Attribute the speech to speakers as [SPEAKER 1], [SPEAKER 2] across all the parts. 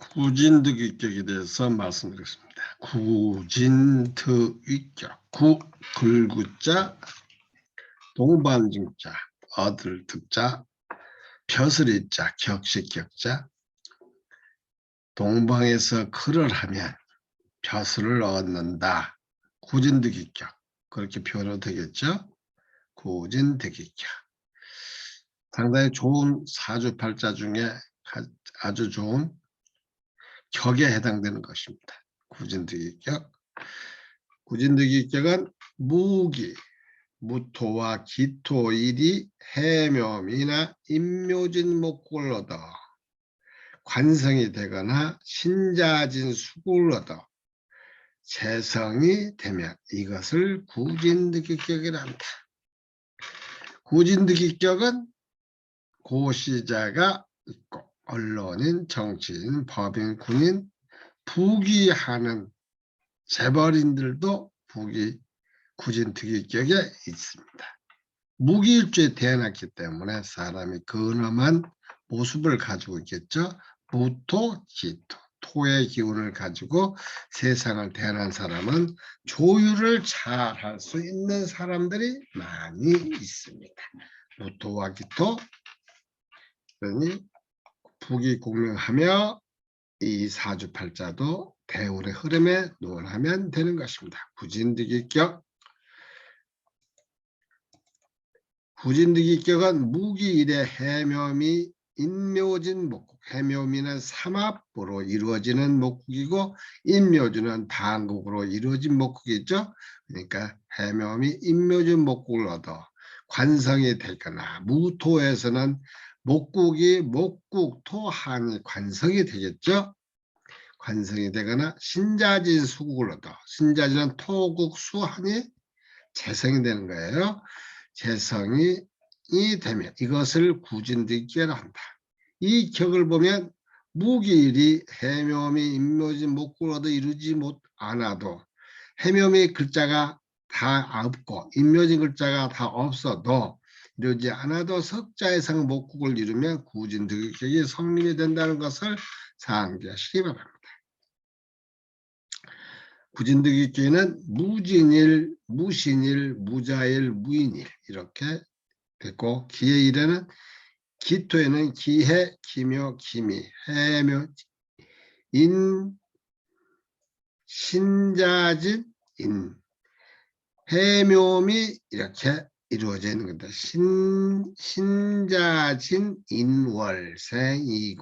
[SPEAKER 1] 구진득위격에 대해서 말씀드리겠습니다. 구진득위격, 구 글구자, 동반증자, 어들 득자, 벼슬이자, 격식격자, 동방에서 글을 하면 벼슬을 얻는다. 구진득위격 그렇게 표현해도 되겠죠? 구진득위격 상당히 좋은 사주팔자 중에 가- 아주 좋은 격에 해당되는 것입니다. 구진득이 격. 구진득이 격은 무기, 무토와 기토 일이 해묘이나 임묘진 목국을 얻어 관성이 되거나 신자진 수국을 얻어 재성이 되면 이것을 구진득이격이라 한다. 구진득이격은 고시자가 있고 언론인, 정치인, 법인, 군인, 부귀하는 재벌인들도 부귀 구진 특위격에 있습니다. 무기일주에 태어났기 때문에 사람이 근엄한 모습을 가지고 있겠죠. 무토, 기토, 토의 기운을 가지고 세상을 태어난 사람은 조율을 잘 할 수 있는 사람들이 많이 있습니다. 무토와 기토, 그러니 북이 공명하며 이 사주팔자도 대운의 흐름에 논하면 되는 것입니다. 구진득이격 구진득이격은 무기일의 해묘미 인묘진 목국 해묘미는 삼합으로 이루어지는 목국이고 인묘진은 반국으로 이루어진 목국이죠. 그러니까 해묘미 인묘진 목국을 얻어 관성이 되거나 무토에서는 목국이 목국 토한이 관성이 되겠죠. 관성이 되거나 신자진 수국을 얻어 신자진은 토국 수한이 재성이 되는 거예요. 재성이 이 되면 이것을 구진득기라 한다. 이 격을 보면 무기일이 해묘미 목국을 얻어 이루지 못 않아도 해묘미 글자가 다 없고 인묘진 글자가 다 없어도 이루지 않아도 석자에상 목국을 이루면 구진 득격이 성립이 된다는 것을 상기하시기 바랍니다. 구진득격기는 무진일, 무신일, 무자일, 무인일 이렇게 됐고 기의 일에는 기토에는 기해, 기묘, 기미, 해묘, 인, 신자진, 인, 해묘미 이렇게 이루어져 있는 겁니다. 신, 신자진 인월생이고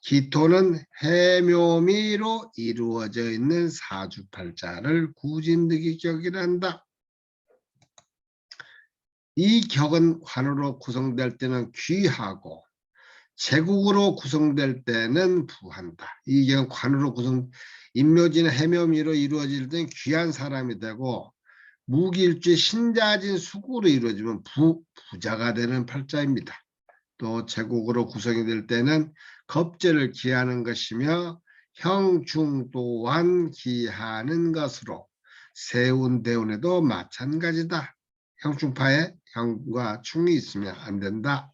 [SPEAKER 1] 기토는 해묘미로 이루어져 있는 사주팔자를 구진득이격이라 한다. 이 격은 관으로 구성될 때는 귀하고 제국으로 구성될 때는 부한다. 이 격은 관으로 구성, 인묘진 해묘미로 이루어질 때는 귀한 사람이 되고 무기일주의 신자진 수구로 이루어지면 부, 부자가 되는 팔자입니다. 또 제국으로 구성이 될 때는 겁제를 기하는 것이며 형중 또한 기하는 것으로 세운 대운에도 마찬가지다. 형충파에 형과 충이 있으면 안 된다.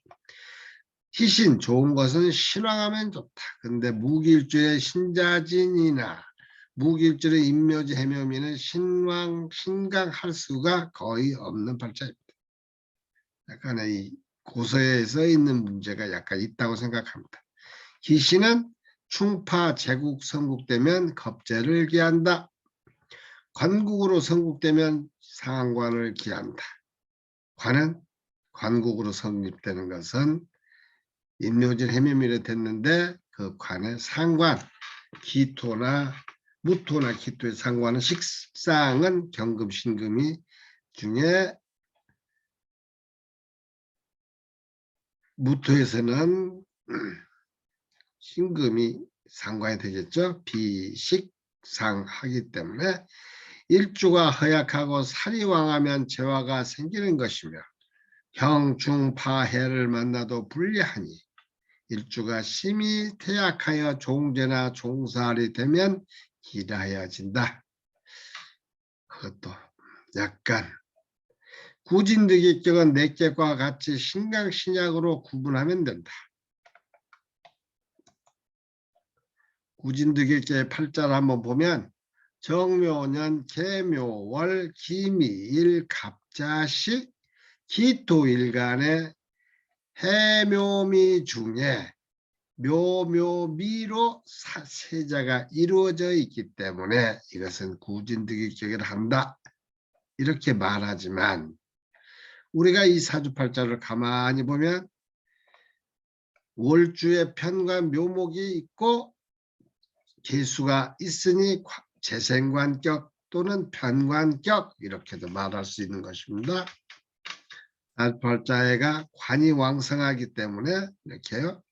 [SPEAKER 1] 희신 좋은 것은 신왕하면 좋다. 근데 무기일주의 신자진이나 무기일주의 인묘지 해묘미는 신왕 신강 할 수가 거의 없는 팔자입니다. 약간의 이 고서에 써 있는 문제가 약간 있다고 생각합니다. 기신은 충파 제국 성국되면 겁제를 기한다. 관국으로 성국되면 상관을 기한다. 관은 관국으로 성립되는 것은 인묘진 해묘미로 됐는데 그 관의 상관 기토나 무토나 기토의 상관은 식상은 경금 신금이 중에 무토에서는 신금이 상관이 되겠죠. 비식상하기 때문에 일주가 허약하고 살이 왕하면 재화가 생기는 것이며 형중파해를 만나도 불리하니 일주가 심히 태약하여 종제나 종살이 되면 기다해진다. 그것도 약간 구진득이격은 내격과 같이 신강신약으로 구분하면 된다. 구진득일자의 팔자를 한번 보면 정묘년 개묘월 기미일 갑자시 기토일간의 해묘미 중에 묘묘미로 사- 세자가 이루어져 있기 때문에 이것은 구진득일격을 한다. 이렇게 말하지만 우리가 이 사주팔자를 가만히 보면 월주에 편과 묘목이 있고 개수가 있으니 과- 재생관격 또는 편관격 이렇게도 말할 수 있는 것입니다. 사주팔자가 관이 왕성하기 때문에 이렇게요.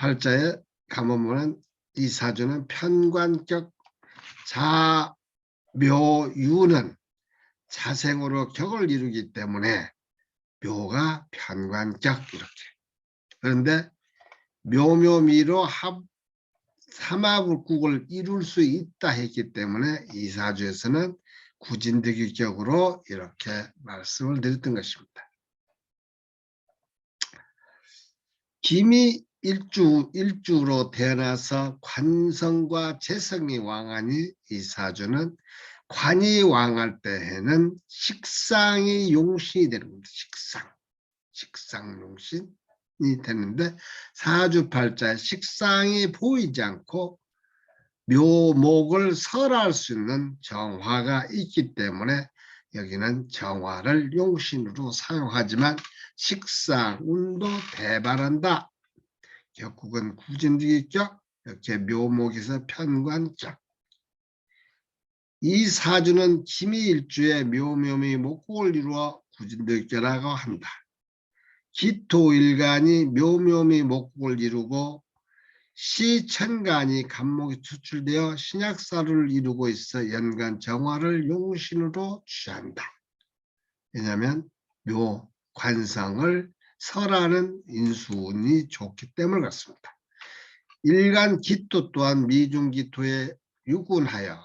[SPEAKER 1] 팔자에 가보면 이 사주는 편관격 자묘유는 자생으로 격을 이루기 때문에 묘가 편관격 이렇게 그런데 묘묘미로 합 삼합국을 이룰 수 있다 했기 때문에 이 사주에서는 구진득일격으로 이렇게 말씀을 드렸던 것입니다. 김이 일주 일주로 태어나서 관성과 재성이 왕하니 이 사주는 관이 왕할 때에는 식상이 용신이 되는 겁니다. 식상, 식상 용신이 되는데 사주팔자에 식상이 보이지 않고 묘목을 설할 수 있는 정화가 있기 때문에 여기는 정화를 용신으로 사용하지만 식상 운도 대발한다. 결국은 구진득이격 이렇게 묘목에서 편관격 이 사주는 기미일주에 묘묘미 목국을 이루어 구진득격이라고 한다. 기토일간이 묘묘미 목국을 이루고 시천간이 간목이 추출되어 신약사를 이루고 있어 연간 정화를 용신으로 취한다. 왜냐하면 묘 관상을 설하는 인수운이 좋기 때문 그렇습니다. 일간 기토 또한 미중 기토에 유군하여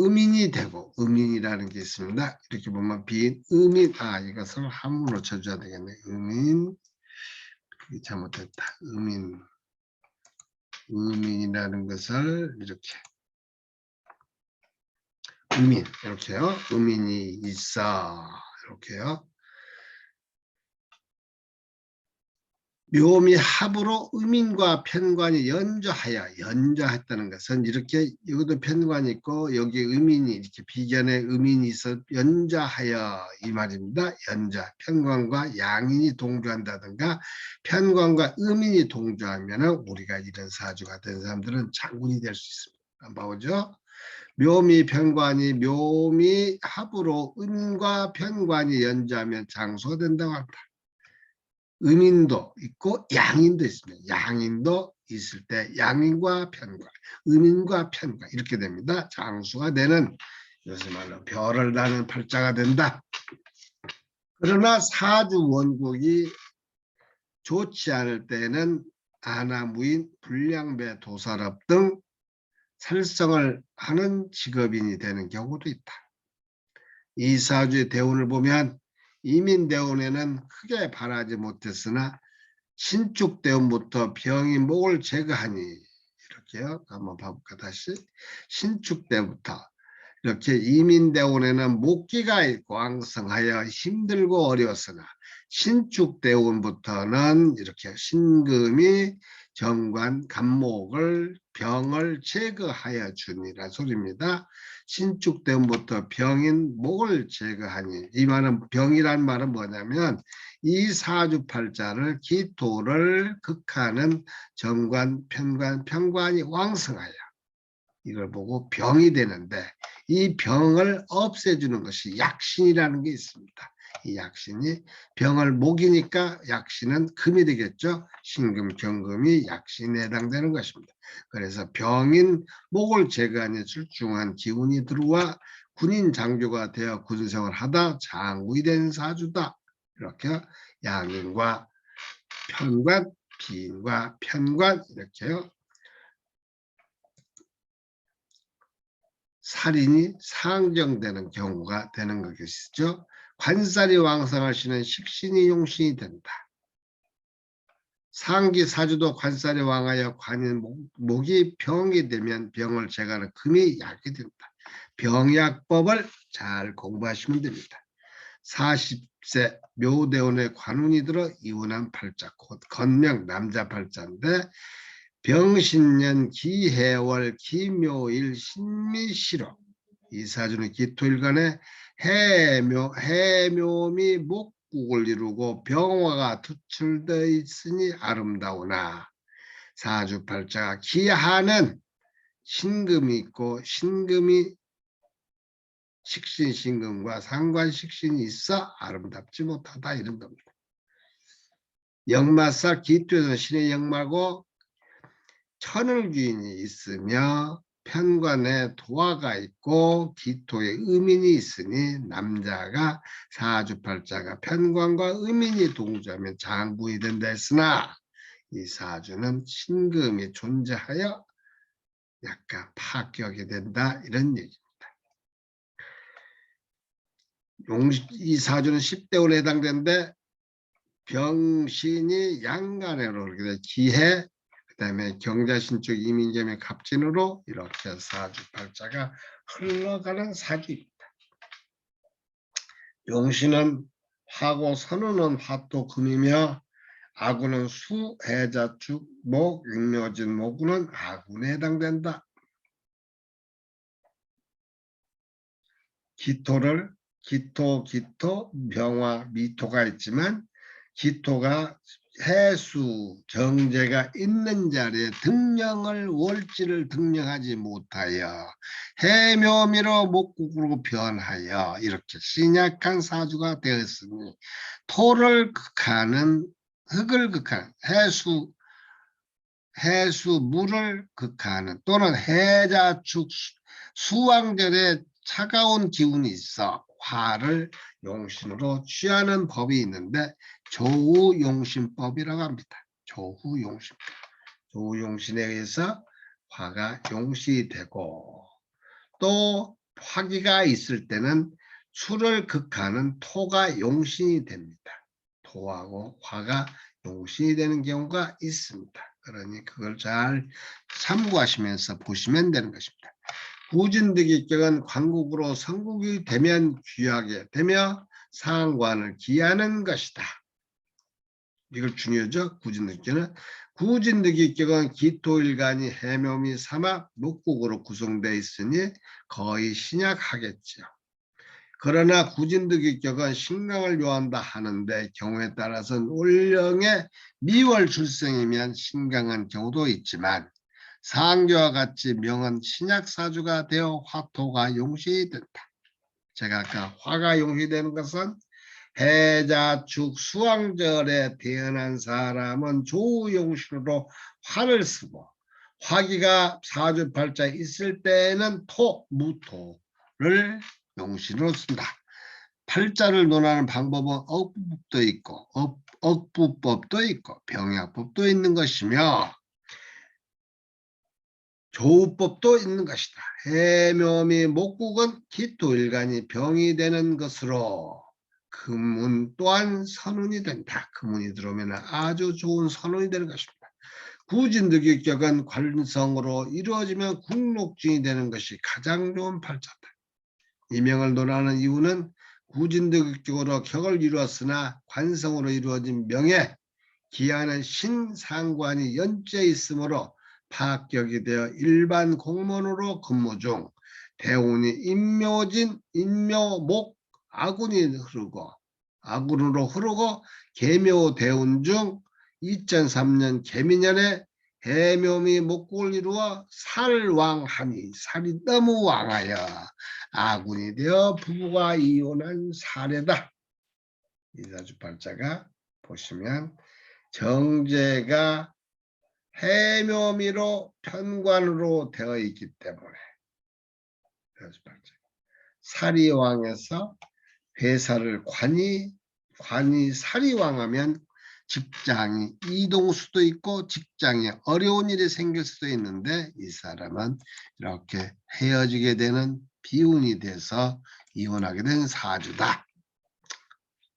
[SPEAKER 1] 음인이 되고 음인이라는 게 있습니다. 이렇게 보면 비 음인 아 이것을 한문으로 쳐줘야 되겠네. 음인 그게 잘못됐다. 음인 음인이라는 것을 이렇게 음인 이렇게요. 음인이 있어 이렇게요. 묘미 합으로 음인과 편관이 연저하여 연저했다는 것은 이렇게 여기도 편관이 있고 여기 음인이 이렇게 비견에 음인이 있어 연저하여 이 말입니다. 연저 편관과 양인이 동조한다든가 편관과 음인이 동조하면 우리가 이런 사주가 된 사람들은 장군이 될 수 있습니다. 한번 보죠. 묘미 편관이 묘미 합으로 음과 편관이 연주하면 장수가 된다고 합니다. 음인도 있고 양인도 있습니다. 양인도 있을 때 양인과 편관, 음인과 편관 이렇게 됩니다. 장수가 되는 요새 말로 별을 나는 팔자가 된다. 그러나 사주 원국이 좋지 않을 때는 아나무인, 불량배, 도살업 등 살성을 하는 직업인이 되는 경우도 있다. 이 사주의 대운을 보면 이민대운에는 크게 바라지 못했으나 신축대운부터 병이 목을 제거하니 이렇게요. 한번 봐볼까 다시. 신축대부터. 이렇게 이민대운에는 목기가 있고 왕성하여 힘들고 어려웠으나 신축대운부터는 이렇게 신금이 정관 간목을 병을 제거하여 주니라 소리입니다. 신축대운부터 병인 목을 제거하니 이 말은 병이란 말은 뭐냐면 이 사주팔자를 기토를 극하는 정관, 편관, 편관이 왕성하여 이걸 보고 병이 되는데 이 병을 없애주는 것이 약신이라는 게 있습니다. 이 약신이 병을 목이니까 약신은 금이 되겠죠. 신금, 경금이 약신에 해당되는 것입니다. 그래서 병인 목을 제거하는 출중한 기운이 들어와 군인 장교가 되어 군생을 하다 장군이 된 사주다. 이렇게 양인과 편관, 비인과 편관 이렇게요. 살인이 상정되는 경우가 되는 것이죠. 관살이 왕성하시는 식신이 용신이 된다. 상기 사주도 관살이 왕하여 관인 목, 목이 병이 되면 병을 제거하는 금이 약이 된다. 병약법을 잘 공부하시면 됩니다. 40세 묘대원의 관운이 들어 이혼한 팔자 곧 건명 남자 팔자인데 병신년 기해월 기묘일 신미시로 이 사주는 기토일간에 해묘 해묘미 목국을 이루고 병화가 투출되어 있으니 아름다우나 사주 팔자가 기하는 신금이 있고 신금이 식신신금과 상관식신이 있어 아름답지 못하다 이런 겁니다. 역마사 기토에서 신의 역마고 천을귀인이 있으며 편관에 도화가 있고 기토에 의민이 있으니 남자가 사주팔자가 편관과 의민이 동조하면 장부이 된다 했으나 이 사주는 신금이 존재하여 약간 파격이 된다 이런 얘기입니다. 용, 이 사주는 10대원에 해당되는데 병신이 양간으로 이렇게 돼 기해 그 다음에 경자신 쪽 이민겸의 갑진으로 이렇게 사주 팔자가 흘러가는 사주입니다. 용신은 화고 선우는 화토 금이며 아군은 수, 해자, 축, 목, 육묘진, 목구는 아군에 해당된다. 기토를 기토, 기토, 명화, 미토가 있지만 기토가 해수 정제가 있는 자리에 등령을 월지를 등령하지 못하여 해묘미로 목국으로 변하여 이렇게 신약한 사주가 되었으니 토를 극하는 흙을 극하는 해수 해수 물을 극하는 또는 해자축 수왕절에 차가운 기운이 있어 화를 용신으로 취하는 법이 있는데 조우용신법이라고 합니다. 조우용신. 조우용신에 의해서 화가 용신이 되고 또 화기가 있을 때는 수를 극하는 토가 용신이 됩니다. 토하고 화가 용신이 되는 경우가 있습니다. 그러니 그걸 잘 참고하시면서 보시면 되는 것입니다. 구진득이격은 관국으로 성국이 되면 귀하게 되며 상관을 기하는 것이다. 이걸 중요하죠. 구진득격은 구진득이격은 기토일간이 해묘미 삼아 목국으로 구성되어 있으니 거의 신약하겠지요. 그러나 구진득이격은 신강을 요한다 하는데 경우에 따라서는 올령의 미월 출생이면 신강한 경우도 있지만 상교와 같이 명은 신약사주가 되어 화토가 용신이 된다. 제가 아까 화가 용신이 되는 것은 해자축 수왕절에 태어난 사람은 조용신으로 화를 쓰고 화기가 사주팔자에 있을 때에는 토, 무토를 용신으로 쓴다. 팔자를 논하는 방법은 억부법도 있고 억, 억부법도 있고 병약법도 있는 것이며 조우법도 있는 것이다. 해묘미 목국은 기토일간이 병이 되는 것으로 금운 또한 선운이 된다. 금운이 들어오면 아주 좋은 선운이 되는 것입니다. 구진득격은 관성으로 이루어지면 국록증이 되는 것이 가장 좋은 팔자다. 이명을 논하는 이유는 구진득격으로 격을 이루었으나 관성으로 이루어진 명예, 기하는 신상관이 연재 있으므로 파격이 되어 일반 공무원으로 근무 중 대운이 인묘진, 인묘목, 아군이 흐르고 아군으로 흐르고 개묘 대운 중 2003년 개미년에 해묘미 목국을 이루어 살왕하니 살이 너무 왕하여 아군이 되어 부부가 이혼한 사례다. 이사주 팔자가 보시면 정제가 해묘미로 편관으로 되어 있기 때문에. 사리왕에서 회사를 관이 관이 사리왕하면 직장이 이동 수도 있고 직장에 어려운 일이 생길 수도 있는데 이 사람은 이렇게 헤어지게 되는 비운이 돼서 이혼하게 된 사주다.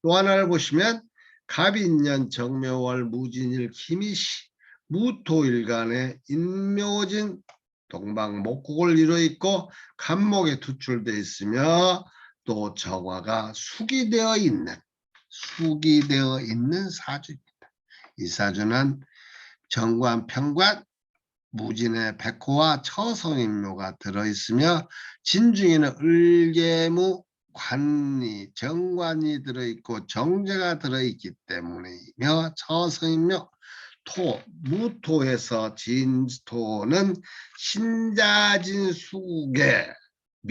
[SPEAKER 1] 또 하나를 보시면 갑인년 정묘월 무진일 김이시 무토일간에 인묘진 동방 목국을 이루어 있고 간목에 투출되어 있으며 또 정화가 숙이 되어 있는 숙이 되어 있는 사주입니다. 이 사주는 정관, 평관, 무진의 백호와 처성인묘가 들어있으며 진중에는 을계무, 관이, 정관이 들어있고 정제가 들어있기 때문이며 처성인묘, 토, 무토에서 진토는 신자진숙의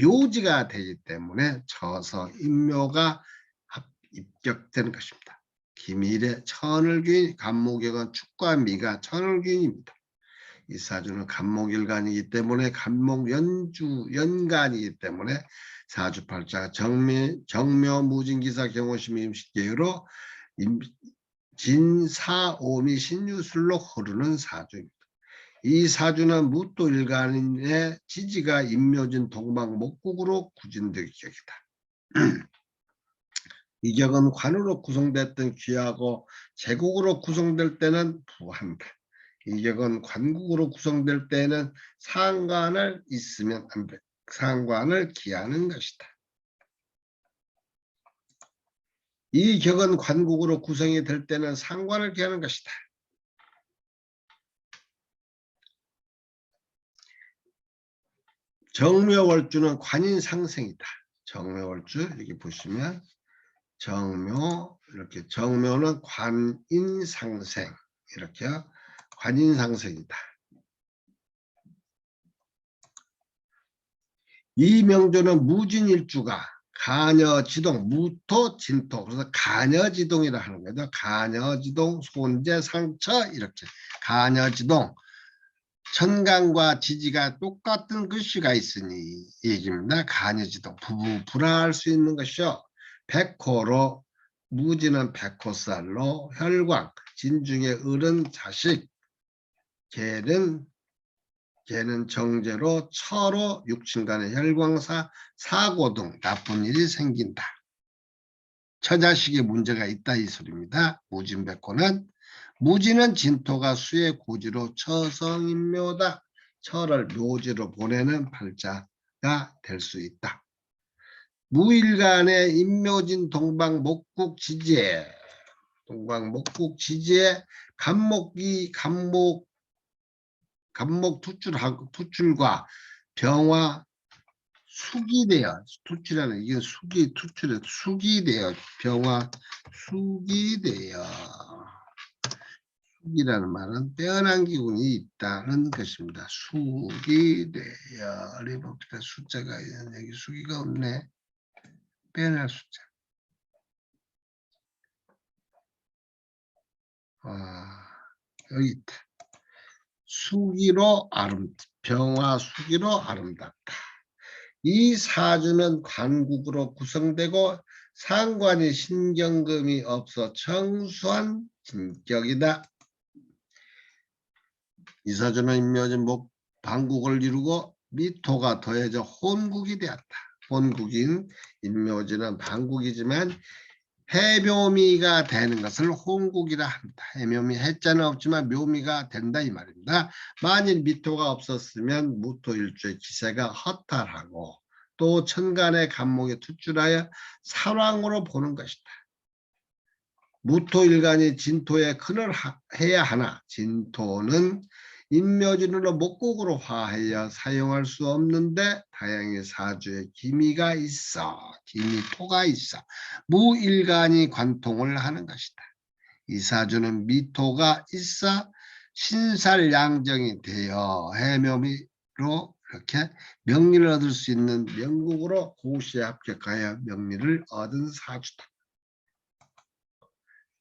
[SPEAKER 1] 묘지가 되기 때문에 처성인묘가 합- 입격되는 것입니다. 기밀의 천을균, 간목역은 축과 미가 천을균입니다. 이 사주는 간목일간이기 때문에 간목 연주 연간이기 때문에 사주팔자가 정미, 정묘 무진기사 경호심 임식계로 임- 진사오미 신유술로 흐르는 사주입니다. 이 사주는 무토 일간의 지지가 임묘진 동방 목국으로 구진되기 격이다. 이 격은 관으로 구성됐던 귀하고 제국으로 구성될 때는 부한다. 이 격은 관국으로 구성될 때는 상관을 있으면 안 돼. 상관을 기하는 것이다. 이 격은 관국으로 구성이 될 때는 상관을 기하는 것이다. 정묘월주는 관인 상생이다. 정묘월주 여기 보시면 정묘 이렇게 정묘는 관인 상생 이렇게 관인 상생이다. 이 명조는 무진일주가 가녀지동 무토 진토 그래서 가녀지동이라 하는 거죠. 가녀지동 손재 상처 이렇게 가녀지동 천간과 지지가 똑같은 글씨가 있으니 이 얘기입니다. 가녀지동 부부 불화할 수 있는 것이요. 백호로 무지는 백호살로 혈광 진중의 을은 자식 개는 개는 정제로 처로 육친간의 혈광사 사고 등 나쁜 일이 생긴다. 처자식에 문제가 있다 이 소리입니다. 무진백호는 무지는 진토가 수의 고지로 처성인묘다. 처를 묘지로 보내는 팔자가 될 수 있다. 무일간의 인묘진 동방 목국 지지에 동방 목국 지지에 간목이 간목 간목 투출하고 투출과 병화 숙이 되어 투출하는 이게 숙이 투출해 숙이 되어 병화 숙이 되어 숙이라는 말은 빼어난 기운이 있다는 것입니다. 숙이 어디 봅시다. 숫자가 있는 여기 숙이가 없네. 빼어날 숫자. 아 여기 있다. 수기로 아름 병화 수기로 아름답다. 이 사주는 관국으로 구성되고 상관이 신경금이 없어 청수한 진격이다. 이 사주는 인묘진 목 방국을 이루고 미토가 더해져 혼국이 되었다. 혼국인 인묘진은 방국이지만 해묘미가 되는 것을 홍국이라 합니다. 해묘미 해자는 없지만 묘미가 된다 이 말입니다. 만일 미토가 없었으면 무토일주의 기세가 허탈하고 또 천간의 간목에 투출하여 사랑으로 보는 것이다. 무토일간이 진토에 하- 해야 하나 진토는 인묘진으로 목국으로 화하여 사용할 수 없는데 다양히 사주에 기미가 있어 기미 토가 있어 무일간이 관통을 하는 것이다. 이 사주는 미토가 있어 신살양정이 되어 해묘미로 이렇게 명리를 얻을 수 있는 명국으로 고시에 합격하여 명리를 얻은 사주다.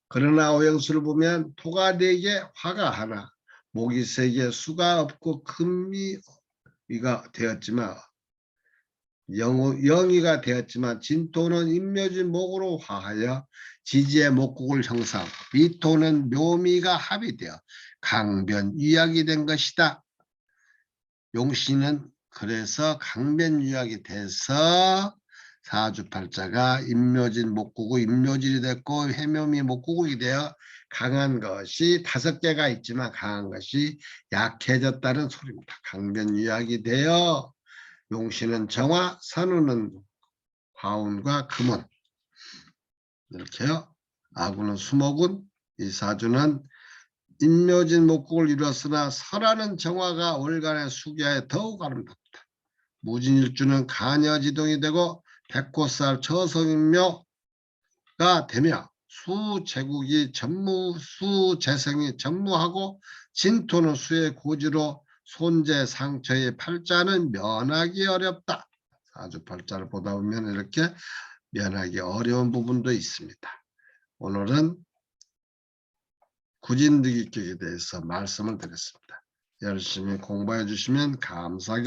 [SPEAKER 1] 그러나 오영수를 보면 토가 네 개, 화가 하나, 목이 세 개, 수가 없고 금미가 되었지만 영호, 영이가 되었지만 진토는 인묘진 목으로 화하여 지지의 목국을 형성, 미토는 묘미가 합의되어 강변 유약이 된 것이다. 용신은 그래서 강변 유약이 돼서 사주팔자가 임묘진 목구구 임묘진이 됐고 해묘미 목구국이 되어 강한 것이 다섯 개가 있지만 강한 것이 약해졌다는 소리입니다. 강변유약이 되어 용신은 정화, 선우는 화운과 금운 이렇게요. 아구는 수목은 이 사주는 임묘진 목국을 이뤘으나 설하는 정화가 월간의 수기하에 더욱 아름답다. 무진일주는 간여지동이 되고 백호살 처성인묘가 되며 수제국이 전무 수재성이 전무하고 진토는 수의 고지로 손재 상처의 팔자는 면하기 어렵다. 사주 팔자를 보다 보면 이렇게 면하기 어려운 부분도 있습니다. 오늘은 구진득이격에 대해서 말씀을 드렸습니다. 열심히 공부해 주시면 감사하겠습니다.